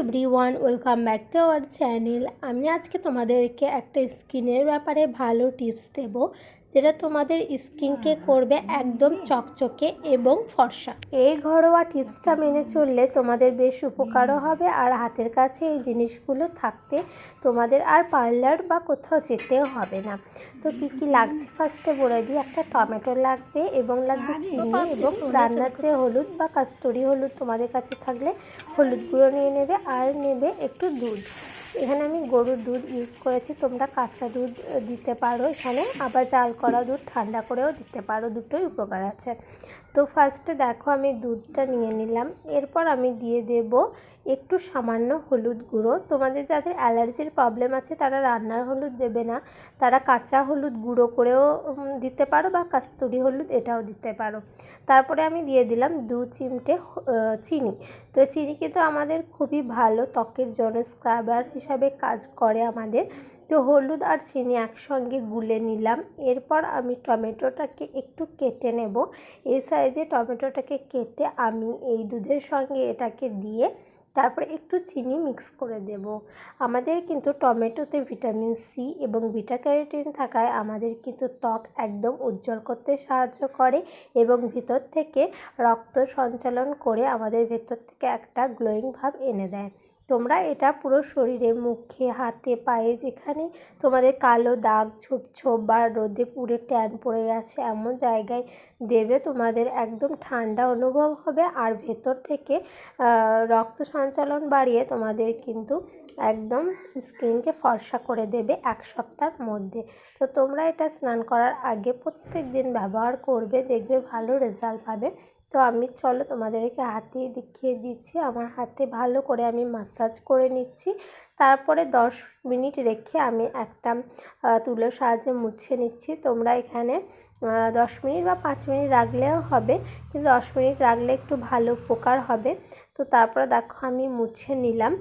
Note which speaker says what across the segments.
Speaker 1: Everyone welcome back to our channel আমি আজকে তোমাদেরকে একটা স্কিনের ব্যাপারে ভালো টিপস দেব। যেটা তোমাদের স্কিনকে করবে একদম চকচকে এবং ফর্সা। এই ঘরোয়া টিপসটা মেনে চললে তোমাদের বেশ উপকারও হবে আর হাতের কাছে এই জিনিসগুলো থাকতে তোমাদের আর পার্লার বা কোথাও যেতেও হবে না। তো কী কী লাগছে ফার্স্টে বলে দিই একটা টমেটো লাগবে এবং লাগবে চিনি এবং রান্নার যে হলুদ বা কাস্তুরি হলুদ তোমাদের কাছে থাকলে হলুদ গুঁড়ো নিয়ে নেবে আর নেবে একটু দুধ। এখানে আমি গরুর দুধ ইউজ করেছি, তোমরা কাঁচা দুধ দিতে পারো এখানে, আবার জাল করা দুধ ঠান্ডা করেও দিতে পারো, দুটোই উপকার আছে। তো ফার্স্টে দেখো আমি দুধটা নিয়ে নিলাম, এরপর আমি দিয়ে দেব একটু সামান্য হলুদ গুঁড়ো। তোমাদের যাদের অ্যালার্জির প্রবলেম আছে, তারা রান্নার হলুদ দেবে না, তারা কাঁচা হলুদ গুঁড়ো করেও দিতে পারো বা কাস্তুরি হলুদ এটাও দিতে পারো। তারপরে আমি দিয়ে দিলাম দু চিমটে চিনি। তো চিনি কিন্তু আমাদের খুবই ভালো ত্বকের জন্য স্ক্রাবার হিসাবে কাজ করে আমাদের। তো হলুদ আর চিনি একসঙ্গে গুলে নিলাম। এরপর আমি টমেটোটাকে একটু কেটে নেব। এই সাইজে টমেটোটাকে কেটে আমি এই দুধের সঙ্গে এটাকে দিয়ে তারপরে একটু চিনি মিক্স করে দেব। আমাদের কিন্তু টমেটোতে ভিটামিন সি এবং বিটা ক্যারোটিন থাকায় আমাদের কিন্তু ত্বক একদম উজ্জ্বল করতে সাহায্য করে এবং ভিতর থেকে রক্ত সঞ্চালন করে আমাদের ভেতর থেকে একটা গ্লোয়িং ভাব এনে দেয়। তোমরা এটা পুরো শরীরে, মুখে, হাতে, পায়ে যেখানে তোমাদের কালো দাগ, ছোপ ছোপ বা রোদে পুড়ে ট্যান পড়ে গেছে এমন জায়গায় দেবে, তোমাদের একদম ঠান্ডা অনুভব হবে। আর ভেতর থেকে রক্ত সঞ্চালন বাড়িয়ে তোমাদের কিন্তু একদম স্কিনকে ফর্সা করে দেবে এক সপ্তাহের মধ্যে। তো তোমরা এটা স্নান করার আগে প্রত্যেক দিন ব্যবহার করবে, দেখবে ভালো রেজাল্ট পাবে। তো আমি চলো তোমাদেরকে হাতে দেখিয়ে দিচ্ছি, আমার হাতে ভালো করে আমি মাসাজ করে নিচ্ছি। তারপরে দশ মিনিট রেখে আমি একটা তুলোর সাহায্যে মুছে নিচ্ছি। তোমরা এখানে দশ মিনিট বা পাঁচ মিনিট রাখলেও হবে, কিন্তু দশ মিনিট রাখলে একটু ভালো উপকার হবে। তো তারপরে দেখো আমি মুছে নিলাম।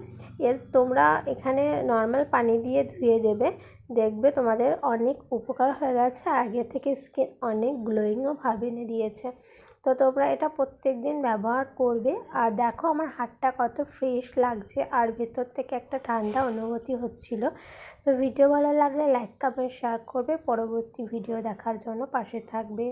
Speaker 1: এর তোমরা এখানে নর্মাল পানি দিয়ে ধুয়ে দেবে। দেখবে তোমাদের অনেক উপকার হয়ে গেছে আগে থেকে স্কিন অনেক গ্লোয়িংও ভাব এনে দিয়েছে। তো তোমরা এটা প্রত্যেক দিন ব্যবহার করবে। আর দেখো আমার হাতটা কত ফ্রেশ লাগছে, আর ভেতর থেকে একটা ঠান্ডা অনুভূতি হচ্ছিল। তো ভিডিও ভালো লাগলে লাইক কমেন্ট শেয়ার করবে। পরবর্তী ভিডিও দেখার জন্য পাশে থাকবে।